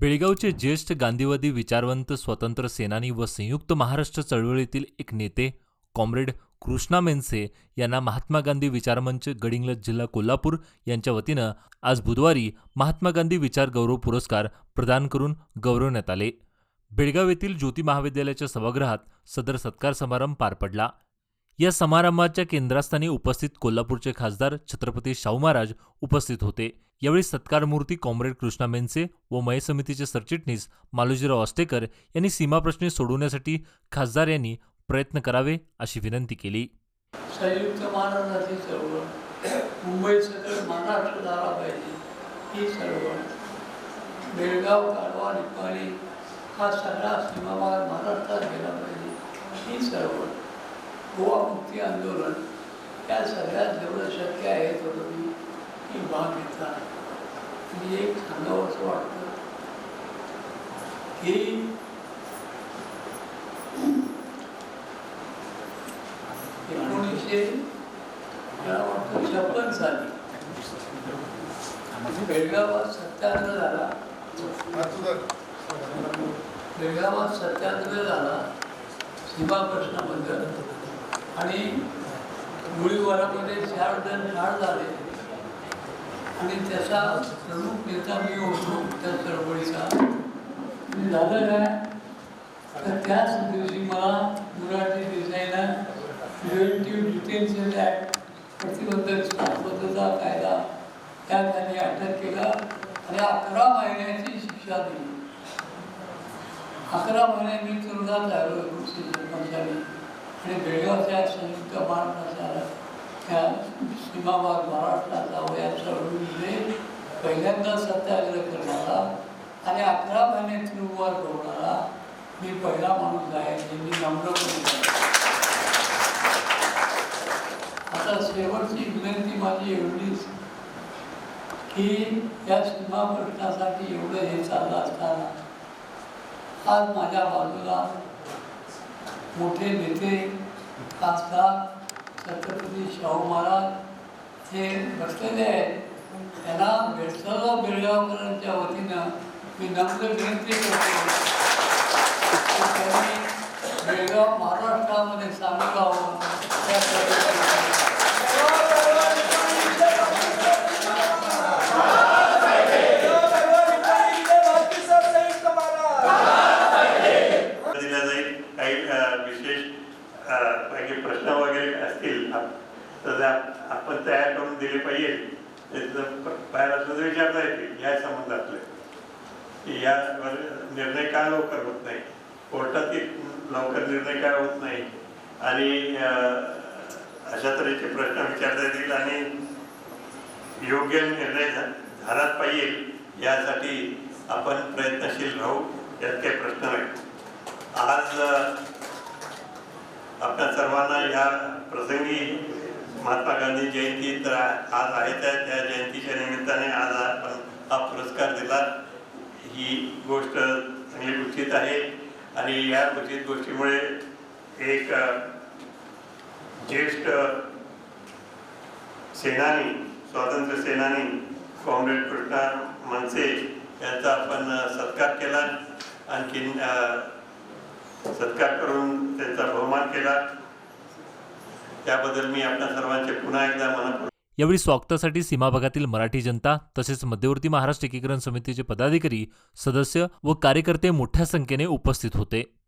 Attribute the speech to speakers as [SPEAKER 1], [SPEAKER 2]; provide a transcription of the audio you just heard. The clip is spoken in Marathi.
[SPEAKER 1] बेळगावचे ज्येष्ठ गांधीवादी विचारवंत स्वतंत्र सेनानी व संयुक्त महाराष्ट्र चळवळीतील एक नेते कॉम्रेड कृष्णा मेनसे यांना महात्मा गांधी विचारमंच गडिंग्लज जिल्हा कोल्हापूर यांच्या वतीनं आज बुधवारी महात्मा गांधी विचार गौरव पुरस्कार प्रदान करून गौरवण्यात आले. बेळगाव येथील ज्योती महाविद्यालयाच्या सभागृहात सदर सत्कार समारंभ पार पडला. या समारंभाच्या केंद्रस्थानी उपस्थित कोल्हापूरचे खासदार छत्रपती शाहू महाराज उपस्थित होते. यावेळी सत्कारमूर्ती कॉम्रेड कृष्णा मेनसे व मय समितीचे सरचिटणीस मालोजीराव अस्टेकर यांनी सीमाप्रश्नी सोडवण्यासाठी खासदार यांनी प्रयत्न करावे अशी विनंती केली.
[SPEAKER 2] संयुक्त महाराष्ट्राची चळवळ मुंबई सकट महाराष्ट्र झाला पाहिजे ही चळवळ बेळगाव काढवा निपाणी हा सगळा सीमाभाग महाराष्ट्रात गेला पाहिजे ही चळवळ. गोवा मुक्ती आंदोलन या सगळ्यात जेवढं शक्य आहे तेवढं मी ही भाग घेतला. मी एक सांगावं असं वाटतं की एकोणीसशे मला वाटतं छप्पन साली बेळगावात सत्याग्रह झाला. बेळगावात सत्याग्रह झाला. सीमा प्रश्नाबद्दल आणि गोळीबारामध्ये चार जण ठार झाले. आणि त्याचा प्रमुख नेता मी होतो त्या चळवळीचा. झालं काय? तर त्याच दिवशी मला मुराठी देसाईनं प्रिव्हेंटिव्ह डिटेन्शन ॲक्ट प्रतिबंधक शाश्वतता कायदा त्याखाली अटक केला आणि अकरा महिन्याची शिक्षा दिली. अकरा महिने मी तुरुंगात आलो एकोणीसशे छप्पन आणि बेळगावच्या संयुक्त महाराष्ट्राच्या त्या सीमाभाग महाराष्ट्राचा वया चळवळीमध्ये पहिल्यांदा सत्याग्रह करणारा आणि अकरा महिने तुरुंगात ठेवणारा मी पहिला माणूस आहे ज्यांनी नम्रपणे आता शेवटची विनंती माझी एवढीच की या सीमा प्रश्नासाठी एवढं हे चाललं असताना आज माझ्या बाजूला मोठे नेते खासदार छत्रपती शाहू महाराज हे बसलेले आहेत. त्यांना सर्व बेळगावकरांच्या वतीनं मी नम्र विनंती करतो. त्यांनी बेळगाव
[SPEAKER 3] महाराज काही विशेष काही प्रश्न वगैरे असतील तर आपण तयार करून दिले पाहिजे. त्याचं प- बाहेर असलं तर विचारता येतील या संबंधातले. यावर निर्णय का लवकर होत नाही? कोर्टातील लवकर निर्णय काय होत नाही? आणि अशा तऱ्हेचे प्रश्न विचारता येतील आणि योग्य निर्णय झा- झालाच पाहिजे. यासाठी आपण प्रयत्नशील राहू यात काही प्रश्न नाही. आज आपल्या सर्वांना या प्रसंगी महात्मा गांधी जयंती तर आज आहे. त्या त्या जयंतीच्या निमित्ताने आज आपण हा पुरस्कार दिला. ही गोष्ट चांगली उचित आहे. आणि या उचित गोष्टीमुळे एक ज्येष्ठ सेनानी स्वातंत्र्य सेनानी कॉम्रेड कृष्णा मनसे यांचा आपण सत्कार केला. आणखीन सत्कार करून त्यांचा बहुमान केला. त्याबद्दल मी आपल्या सर्वांचे पुन्हा एकदा मनापूर्वक
[SPEAKER 1] यावेळी स्वागतासाठी सीमाभागातील मराठी जनता तसेच मध्यवर्ती महाराष्ट्र एकीकरण समितीचे पदाधिकारी सदस्य व कार्यकर्ते मोठ्या संख्येने उपस्थित होते.